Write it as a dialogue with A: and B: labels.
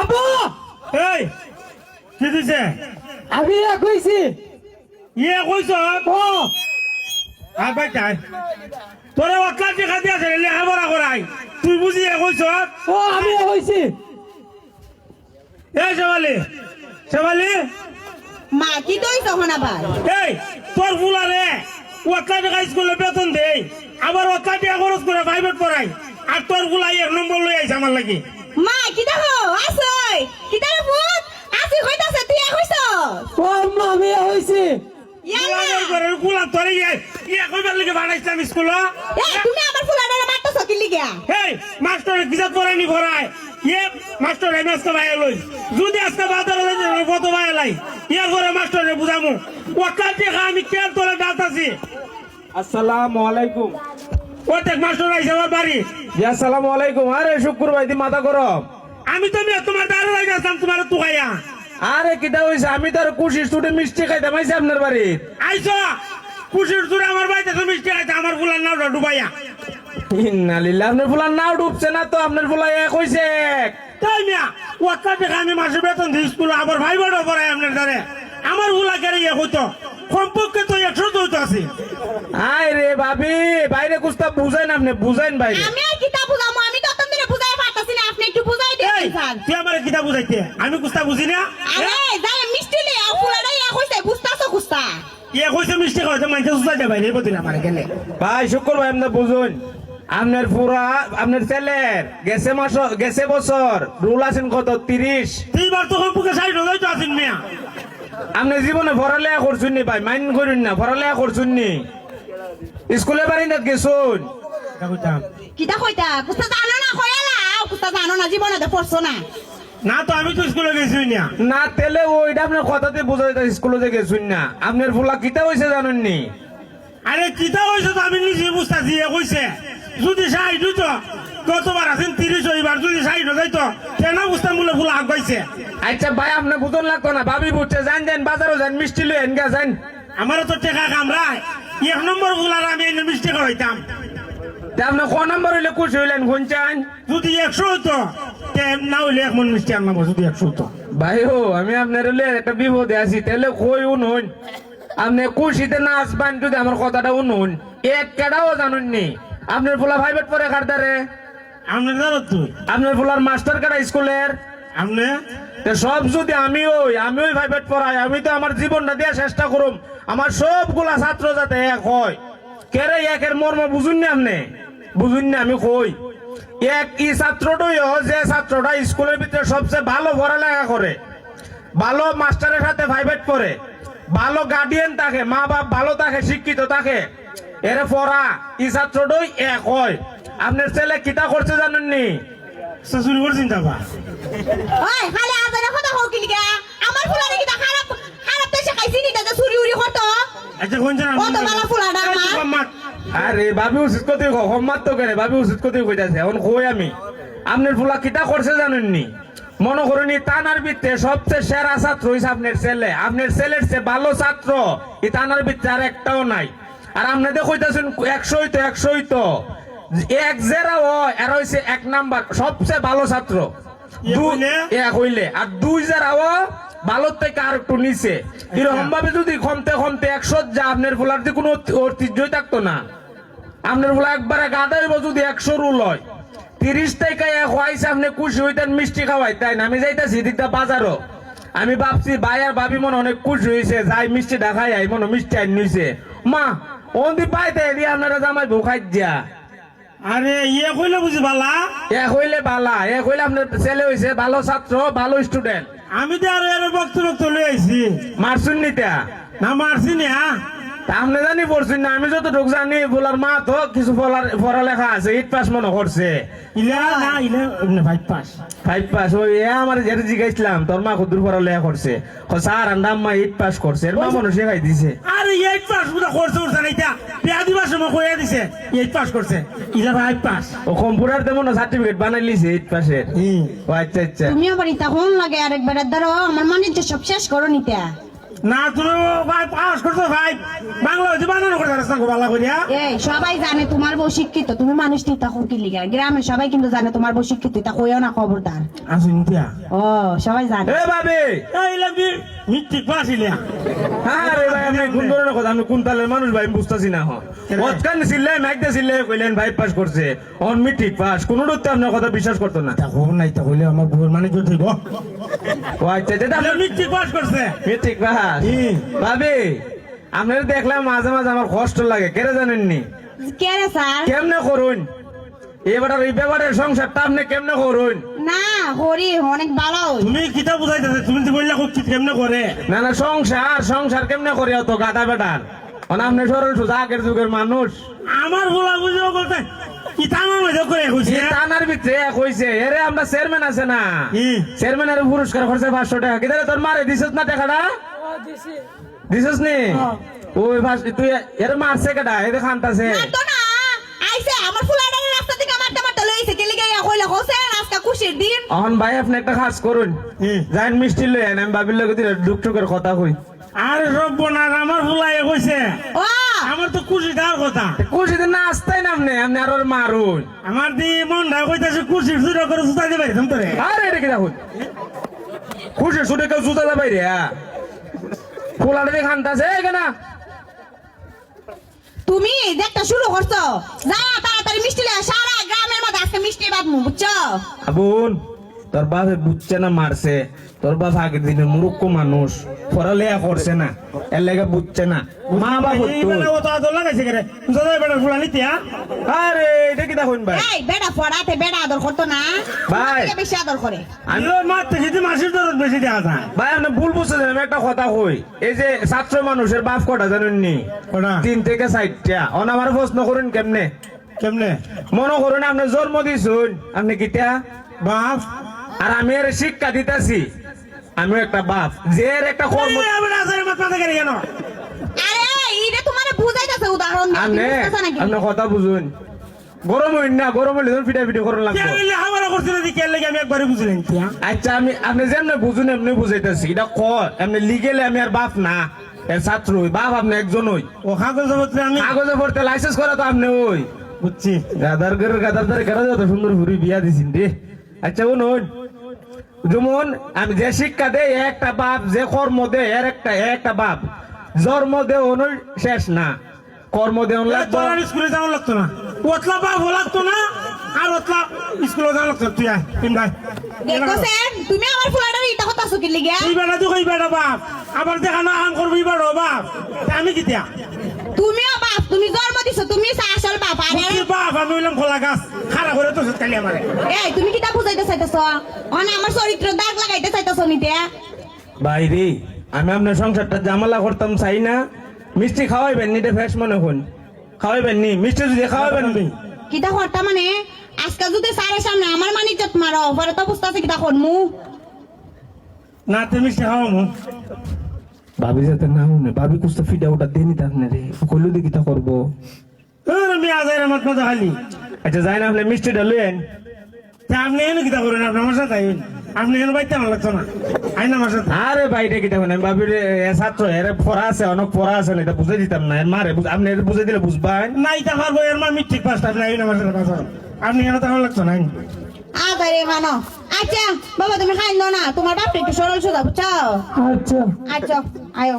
A: আব্বু!
B: এই কি দিছে?
A: আমি কইছি।
B: ইয়ে কইছ
A: ও
B: আর ভাই তাই। তোরে অতলা টিকা দিয়া আছে লেখাপড়া করাই তুই বুঝি এ কইছ
A: ও আমি কইছি।
B: এই শেবালি শেবালি
C: মা কি দইছ হনা ভাই?
B: এই তোর ফুলারে অতলা টাকা স্কুলে বেতন দেই আবার অতলা টাকা খরচ করে প্রাইভেট পড়াই আর তোর ফুলাই এক নম্বর লই আইছে আমার লাগি।
C: মা কি দেখো আসই কি দেখো ভূত? আসি কইতাছে তুই কইছ
A: ও আম্মা আমি কইছি
C: ইয়াল্লা
B: ঘরের ফুলা তোর ইয়ে কইবার লাগি বানাইছিলাম স্কুল
C: এ তুমি আমার ফুলাডারে মারতেছ কি লিগা?
B: এই মাস্টার কিজাত পড়াইনি ভরাই ইয়ে মাস্টার আজকে ভাই লই যদি আজকে বাজার কত ভাই লাই। ইয়ে করে মাস্টারে বুঝামু ওটা দেখা আমি কেন তোলে ডালতাছি
D: আসসালামু আলাইকুম।
B: প্রত্যেক মাস্টার আইসে আমার বাড়ি
D: আসসালামু আলাইকুম। আরে মাথা গরম।
B: আমি তো তোমার দাঁড়ে লাগাইছিলাম তোমার তুকাইয়া।
D: আরে কিটা হইছে? আমি তো আর স্টুডেন্ট মিষ্টি খাইতাম আপনার বাড়ি।
B: আইসো! জোরে আমার বাড়িতে তো মিষ্টি আমার ফুলার ডুবাইয়া।
D: ইন্নালিল্লাহ আপনার ফুলার নাও ডুবছে না তো আপনার ফুলা এক হইছে এক।
B: তাই মিয়া দেখা আমি মাসে বেতন দিই স্কুল আবার ভাই বড় আপনার দ্বারে আমার ফুলা কেড়ে ইয়ে হইতো কমপক্ষে তো একশো দৌত আছে।
D: আয় রে ভাবি বুঝাইন আপনি বুঝাইন বাইরে।
C: আমি আর কিতা বুঝামু আমি তো তোমাদের বুঝাই পারতাছি না আপনি একটু বুঝাই দিন স্যার।
B: তুই আমার কিতা বুঝাইতে আমি কুস্তা বুঝি না?
C: আরে যাই মিষ্টি লে ফুলাডাই ইয়া কইছে বুঝতাছো কুস্তা?
B: ইয়ে কইছে মিষ্টি খাওয়াতে মানুষ সুস্থ যাবে এই বদিন আমার গেলে।
D: ভাই শুক্রবার আপনি বুঝুন আপনার পুরা আপনার ছেলের গেছে মাস গেছে বছর রুল আছেন কত? তিরিশ।
B: তুইবার তো কমপক্ষে ষাট হাজার তো আছেন মিয়া।
D: আপনি জীবনে পড়ালেখা করছুন নি ভাই মাইন করুন না পড়ালেখা করছুন নি। স্কুলে বাড়ি না গেছুন
C: কিতা কইতা কুস্তা জানো না কয়ালা কুস্তা জানো না জীবনে তো পড়ছো না।
B: না তো আমি তো স্কুলে গেছি না।
D: না তেলে ওইটা আপনার কথাতে বোঝা যায় স্কুলে যে গেছুন না। আপনার ফুলা কিতা হয়েছে জানেন নি
B: আরে কিতা কইছে তো আমি নিজে বুঝতেছি এ কইছে। যদি ষাট হইতো গতবার আছেন তিরিশ হইবার যদি ষাট যাইতো কেন বুঝতাম বলে ফুল আগ পাইছে
D: আচ্ছা ভাই আপনি বুঝন লাগতো না? ভাবি বুঝছে যান যান বাজারও যান মিষ্টি লই এনগা যান।
B: আমারও তো টেকা কামড়ায় এক নম্বর ফুলার আমি এনে মিষ্টি খাওয়াইতাম।
D: তা আপনি ক নম্বর হইলে খুশি হইলেন শুনছেন?
B: যদি একশো হইতো না হইলে এক মন মিষ্টি আনলাম যদি একশো হইতো
D: ভাই ও আমি আপনার হইলে একটা বিপদে আছি তাহলে কই উনুন? আপনি খুশিতে না আসবেন যদি আমার কথাটা উনুন। এক কেডাও জানুন নি আপনার ফুলা ভাইবেট পরে কাটদারে
B: আপনি জানো তুই
D: আপনার ফুলার মাস্টার কাটা স্কুলের? সব যদি আমি ওই আমি ওই ভাইবেট পড়াই, আমি তো আমার জীবনটা দেওয়ার চেষ্টা করুম। আমার সবগুলা ছাত্র যাতে এক হয়। কেরে একের মর্ম বুঝুন না আপনি বুঝুন না আমি কই। এক ই ছাত্রটাই যে ছাত্রটা স্কুলের ভিতরে সবচেয়ে ভালো পড়ালেখা করে। ভালো মাস্টারের সাথে ভাইবেট পড়ে। ভালো গার্ডিয়ান থাকে, মা বাপ ভালো থাকে, শিক্ষিত থাকে। এরে পড়া, ই ছাত্রটাই এক হয়। আপনার ছেলে কিতা করছে জানেননি
B: শাশুড়ি করছেন তাবা
C: ওই খালি আজারে কথা কও কি লিগা আমার ফুলারে কিতা খারাপ খারাপ তো সে খাইছি নি দাদা চুরি উরি করতো?
B: আচ্ছা কোনছেন
C: ও তো বালা ফুলাটা আমার।
D: আরে বাবি উচিত কথা হম্মাত তো কেন বাবি উচিত কথা কইতাছে এখন কই আমি? আপনার ফুলা কিতা করছে জানেননি? মনে করেন এই তানার ভিত্তে সবচেয়ে সেরা ছাত্র হইছে আপনার ছেলে। আপনার ছেলের চেয়ে ভালো ছাত্র এই তানার ভিত্তে আর একটাও নাই। আর আপনাদের কইতাছেন একশোই তো একশোই তো। এক জেরা ও এর হইছে এক নাম্বার সবচেয়ে ভালো ছাত্র।
B: এক হইলে?
D: আর দুই জেরা ও ভালোর থেকে আর একটু নিচে। এরকম ভাবে যদি কমতে কমতে একশো যা আপনার ফুলার যে কোনো ঐতি- ঐতিহ্যই থাকতো না। আপনার ফুলা একবারে গাদাইব যদি একশো রুল হয়। তিরিশ টাকা এক হয়েছে আপনি খুশি হইতেন মিষ্টি খাওয়াই। তাই না? আমি যাইতেছি দিকটা বাজারও। আমি ভাবছি ভাই আর ভাবি মনে অনেক খুশি হয়েছে যাই মিষ্টি দেখাই আই মনে মিষ্টি আইন নিছে। মা ওন্দি পাইতে দিয়ে আপনারা জামাই বউ খাই দিয়া
B: আরে ইয়ে কইলে বুঝি বালা?
D: এক কইলে বালা এক হইলে আপনার ছেলে হইছে ভালো ছাত্র ভালো স্টুডেন্ট
B: আমি তো আর এর বক্ত বক্ত লই আইছি।
D: মারছুন নিতা
B: না মারছি না
D: তা আপনি জানি পড়ছেন না আমি যতটুকু জানি বলার মা তো কিছু পড়ার পড়ালেখা আছে এইট পাস মনে করছে।
B: ইলে না ইলে এমনি পাস
D: ফাইভ পাস ওই আমার যেটা জিজ্ঞাসলাম তোর মা পড়ালেখা করছে? স্যার আন্দাম মা এইট পাস করছে এর মা মনে শেখাই দিছে।
B: আরে এইট পাস করছে উঠছে না এটা বিয়া দিবার সময় কইয়া দিছে এইট পাস করছে। ইলে ভাই পাস
D: ও কম্পিউটার তেমন সার্টিফিকেট বানাই লিছে এইট পাসের ও আচ্ছা আচ্ছা।
C: তুমি আবার ইতা লাগে আরেকবার ধরো আমার মানে যে সব শেষ করো নিতে
B: না তুমি ভাই পাস করছ ভাই। বাংলা হইতে বানানো করে যাচ্ছ না ভালো করিয়া
C: এই সবাই জানে তোমার বউ শিক্ষিত। তুমি মানুষ টিতা কি লিগা? গ্রামে সবাই কিন্তু জানে তোমার বউ শিক্ষিত তা কইও না খবরদার।
B: আসুন
C: ও সবাই জানে।
D: এ ভাবি
B: এই লাগি
D: আরে ভাই আপনি কোন ধরনের কথা আমি কোন তালের মানুষ ভাই আমি বুঝতেছি না হ ওতকান মাইকতে ছিলে কইলেন ভাই পাস করছে। অন মিট্রিক পাস কোন রুতে আপনার কথা বিশ্বাস করতো না।
B: তা খবর নাই তা হইলে আমার বউর মানে
D: ও আচ্ছা যেটা
B: মিথ্যে পাস করছে।
D: মিট্রিক পাস ভাবি আপনার দেখলাম মাঝে মাঝে আমার কষ্ট লাগে কেরে জানেননি?
C: স্যার?
D: কেমনে করুন? এবার এই সংসারটা আপনি কেমনে করুন?
C: না হরি অনেক ভালো।
B: তুমি কিতা বুঝাইতেছে? তুমি তো বললে খুব কেমনে করে?
D: না না সংসার সংসার কেমনে করি অত গাদা বেটার? মানে আপনি সরল সোজা আগের যুগের মানুষ।
B: আমার বুঝেও
D: চেয়ারম্যান আছে না। চেয়ারম্যানের পুরস্কার খরচে পাঁচশো টাকা। কিদারে তোর মারে দিছিস না টাকাটা? দিছিস নি? ওই ভাস তুই এর মারছে কেডা? এদের খান্তাছে।
C: না তো না আইছে আমার ফুলাডারে কইলা কইছে আজকে খুশির দিন।
D: অহন ভাই আপনি একটা কাজ করুন। যাইন মিষ্টি লই আন আমি বাবির লগে দিলে ডুক টুকের কথা কই।
B: আর রব না আমার কইছে।
C: ও!
B: আমার তো খুশি দেওয়ার কথা।
D: কুশি দিন না আসতেই না আপনি আপনি আর ওর মারুন।
B: আমার দি মন ঢা কইতাছে খুশি করে সুতা দিবে তোরে।
D: আরে এটা কি দেখুন খুশি জুতা যাবাই রে খান্তাছে কেনা।
C: তুমি দেখটা শুরু করছ। যা তাড়াতাড়ি মিষ্টি লয়ে সারা আজকে মিষ্টি বুঝছ?
D: আবুন তোর বাপে বুঝছে না মারছে। তোর বাপ আগের দিনে মুরুক্ষ মানুষ। করছে না এর লেগে বুঝছে না। মা? আরে এটা কি দেখুন ভাই?
C: এই বেড়া পড়াতে বেড়া আদর করতো না।
D: ভাই।
C: বেশি আদর করে?
D: আমি
B: মারতে যদি মাসির দরদ বেশি দেওয়া যায়।
D: ভাই আপনি ভুল বুঝছেন আমি একটা কথা কই। এই যে ছাত্র মানুষের বাপ কটা জানেন নি? তিন থেকে চারটা। অন আমার প্রশ্ন করুন কেমনে?
B: কেমনে?
D: মনে করুন আপনি জন্ম দিছুন আপনি কিটা
B: বাপ।
D: আর আমি এর শিক্ষা দিতেছি। আমি একটা বাপ। যে এর একটা কর্ম আপনি কথা বুঝুন। গরম হইন না গরম হইলে ফিটা ফিটি করুন লাগবে।
B: আমি একবারে বুঝলেন তিয়া
D: আচ্ছা আমি আপনি যেমনি বুঝুন এমনি বুঝাইতেছি। এটা ক? এমনি লিগেলে আমি আর বাপ না। ছাত্র বাপ আপনি একজন হই।
B: ও কাগজপত্রে আমি
D: কাগজে পড়তে লাইসেন্স করা তো আপনি ওই
B: বুঝছি।
D: গাদার করে গাদার ধরে কেন যত সুন্দর ঘুরি বিয়া দিছিন রে? আচ্ছা শুনুন। যেমন আমি যে শিক্ষা দেই একটা বাপ যে কর্ম দেয় এর একটা একটা বাপ। জন্ম দে অনুর শেষ না। কর্ম
B: তোর আর স্কুলে যাওয়া লাগতো না। ওতলা বাপ লাগতো না আর ওতলা স্কুলে যাওয়া লাগতো তুই আয় তিন ভাই।
C: তুমি আমার ফুলাডারে ইটা হতাছো কি লিগা?
B: তুই বেটা তুই কই বেটা বাপ। আবার দেখানো আম করবি বেড়ো বাপ। আমি কিতিয়া?
C: বাপ তুমি জন্ম দিছো তুমি আসল বাপ আরে।
B: বাপ আমি হইলাম খোলা গাছ। খাড়া করে তো কালি আমারে।
C: এই তুমি কিটা বুঝাইতে চাইতেছ? অন আমার চরিত্র দাগ লাগাইতে চাইতেছ নিতে
D: ভাই রে আমি আপনার সংসারটা জামালা করতাম চাই না। মিষ্টি খাওয়াইবেন নি ফ্রেশ মনে হন। খাওয়াইবেন নি মিষ্টি যদি খাওয়াইবেন নি।
C: কিটা হরতা মানে? আজকে যদি সারের সামনে আমার মানিজ্জত মারো পরে তো বুঝতেছে কিটা করমু?
B: না তুমি মিষ্টি খাওয়ামু।
D: ভাবি যাতে না শুনে ভাবি কুস্তা ফিডা ওটা নিতে আপনি রে। কইলো দেখি তা করব।
B: আমি আজ মত মতো খালি।
D: আচ্ছা যাই না আপনি মিষ্টিটা লইয়েন।
B: তা আপনি এনে কিতা করেন? আপনি আমার সাথে আইন আপনি এনে বাইতে আমার লাগতো না। আইন আমার সাথে।
D: আরে বাইরে কি দেখুন আমি ভাবি রে, ছাত্র এর পড়া আছে অনেক পড়া আছে না এটা বুঝাই দিতাম না। এর মারে আপনি এটা বুঝাই দিলে বুঝবেন
B: নাই তা পারব এর মা মিট্রিক পাস আপনি আইন আমার সাথে আপনি এনে তো আমার লাগতো না
C: আরে মানো। আচ্ছা বাবা তুমি খাই না। তোমার বাপটা একটু সরল সোজা বুঝছ?
A: আচ্ছা।
C: আচ্ছা আয়ো।